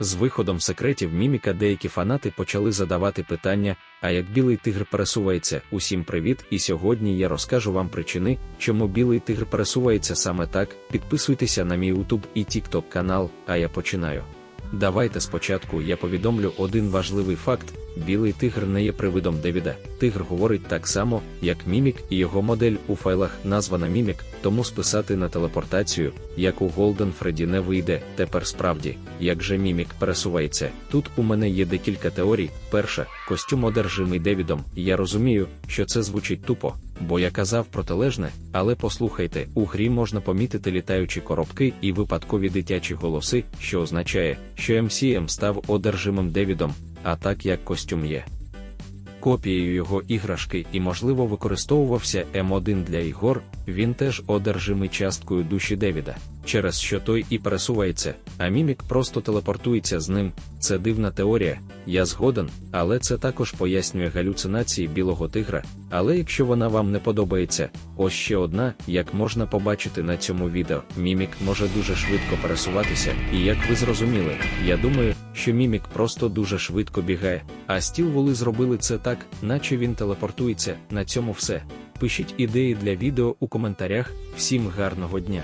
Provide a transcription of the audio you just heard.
З виходом секретів міміка деякі фанати почали задавати питання, а як білий тигр пересувається, усім привіт! І сьогодні я розкажу вам причини, чому білий тигр пересувається саме так. Підписуйтеся на мій YouTube і TikTok канал, а я починаю. Давайте спочатку я повідомлю один важливий факт: білий тигр не є привидом Девіда. Тигр говорить так само, як мімік, і його модель у файлах названа мімік, тому списати на телепортацію, як у Голден Фредді не вийде. Тепер справді, як же мімік пересувається. Тут у мене є декілька теорій. Перша костюм одержимий Девідом. Я розумію, що це звучить тупо, бо я казав протилежне, але послухайте, у грі можна помітити літаючі коробки і випадкові дитячі голоси, що означає, що MCM став одержимим Девідом, а так як костюм є. Копією його іграшки і, можливо, використовувався М1 для ігор, він теж одержимий часткою душі Девіда, через що той і пересувається, а мімік просто телепортується з ним. Це дивна теорія, я згоден, але це також пояснює галюцинації білого тигра. Але якщо вона вам не подобається, ось ще одна, як можна побачити на цьому відео, мімік може дуже швидко пересуватися, і як ви зрозуміли, я думаю, що мімік просто дуже швидко бігає, а стіл воли зробили це так, наче він телепортується. На цьому все. Пишіть ідеї для відео у коментарях. Всім гарного дня!